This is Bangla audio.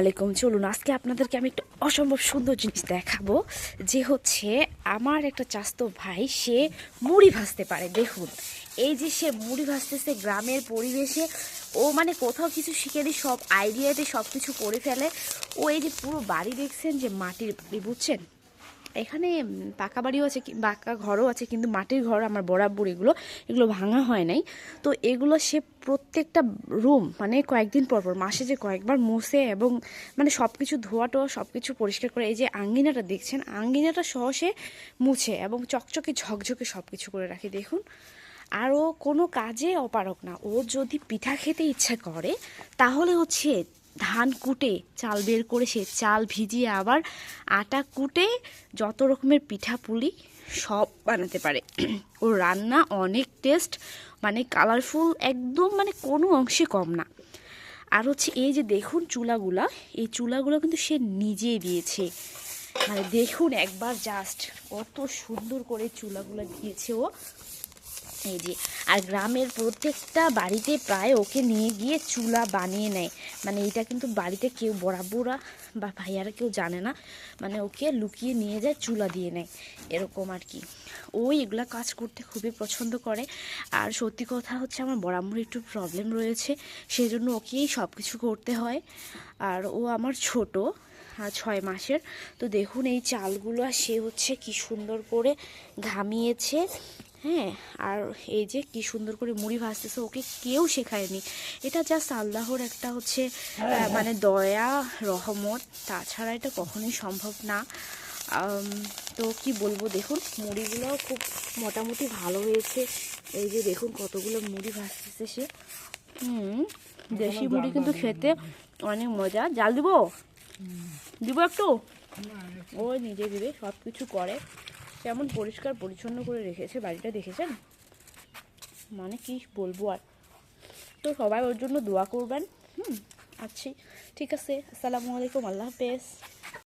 আলাইকুম চলুন, আজকে আপনাদেরকে আমি একটা অসম্ভব সুন্দর জিনিস দেখাবো। যে হচ্ছে, আমার একটা চাস্ত ভাই, সে মুড়ি ভাজতে পারে। দেখুন, এই যে সে মুড়ি ভাজতেছে গ্রামের পরিবেশে, ও মানে কোথাও কিছু শিখে দিই সব আইডিয়াতে সব কিছু করে ফেলে। ও এই যে পুরো বাড়ি দেখছেন যে মাটির, বুঝছেন? এখানে পাকা বাড়িও আছে পাকা ঘরও আছে, কিন্তু মাটির ঘর আমার বরাবর এগুলো এগুলো ভাঙা হয় নাই। তো এগুলো সে প্রত্যেকটা রুম মানে কয়েকদিন পর পর, মাসে যে কয়েকবার মুছে এবং মানে সব কিছু ধোয়া টোয়া সব কিছু পরিষ্কার করে, এই যে আঙ্গিনাটা দেখছেন, আঙ্গিনাটা সহ সে মুছে এবং চকচকে ঝকঝকে সব কিছু করে রাখে, দেখুন। আর ও কোনো কাজে অপারক না, ও যদি পিঠা খেতে ইচ্ছা করে, তাহলে হচ্ছে ধান কুটে, চাল বের করে সে চাল ভিজিয়ে আবার আটা কুটে যত রকমের পিঠা পুলি সব বানাতে পারে। ওর রান্না অনেক টেস্ট মানে কালারফুল একদম মানে কোনো অংশে কম না। আর হচ্ছে এই যে দেখুন চুলাগুলা, এই চুলাগুলো কিন্তু সে নিজেই দিয়েছে। মানে দেখুন একবার জাস্ট কত সুন্দর করে চুলাগুলো দিয়েছে ও। এই যে, আর গ্রামের প্রত্যেকটা বাড়িতে প্রায় ওকে নিয়ে গিয়ে চুলা বানিয়ে নেয়। মানে এটা কিন্তু বাড়িতে কেউ বরাবরা বা ভাইয়ারা কেউ জানে না মানে ওকে লুকিয়ে নিয়ে যায়, চুলা দিয়ে নেয়, এরকম আর কি। ওই এগুলা কাজ করতে খুবই পছন্দ করে। আর সত্যি কথা হচ্ছে আমার বরাবর একটু প্রবলেম রয়েছে সেই জন্য ওকেই সব কিছু করতে হয়। আর ও আমার ছোট ছয় মাসের। তো দেখুন এই চালগুলো সে হচ্ছে কি সুন্দর করে ঘামিয়েছে। হ্যাঁ আর এই যে কি সুন্দর করে মুড়ি ভাজতেছে ওকে কেউ শেখায়নি। এটা জাস্ট আল্লাহর একটা হচ্ছে মানে দয়া রহমত। তাছাড়া এটা কখনোই সম্ভব না। তো কি বলব দেখুন মুড়িগুলোও খুব মোটামুটি ভালো হয়েছে। এই যে দেখুন কতগুলো মুড়ি ভাজতেছে সে। হুম দেশি মুড়ি কিন্তু খেতে অনেক মজা। জাল দিব? দিব একটু? ও নিজে দিবে সব কিছু করে। কেমন পরিষ্কার পরিচ্ছন্ন করে রেখেছে বাড়িটা দেখেছেন? মানে কি বলব আর। তো সবাই ওর জন্য দোয়া করবেন। হুম আচ্ছা ঠিক আছে, আসসালামু আলাইকুম, আল্লাহ হাফেজ।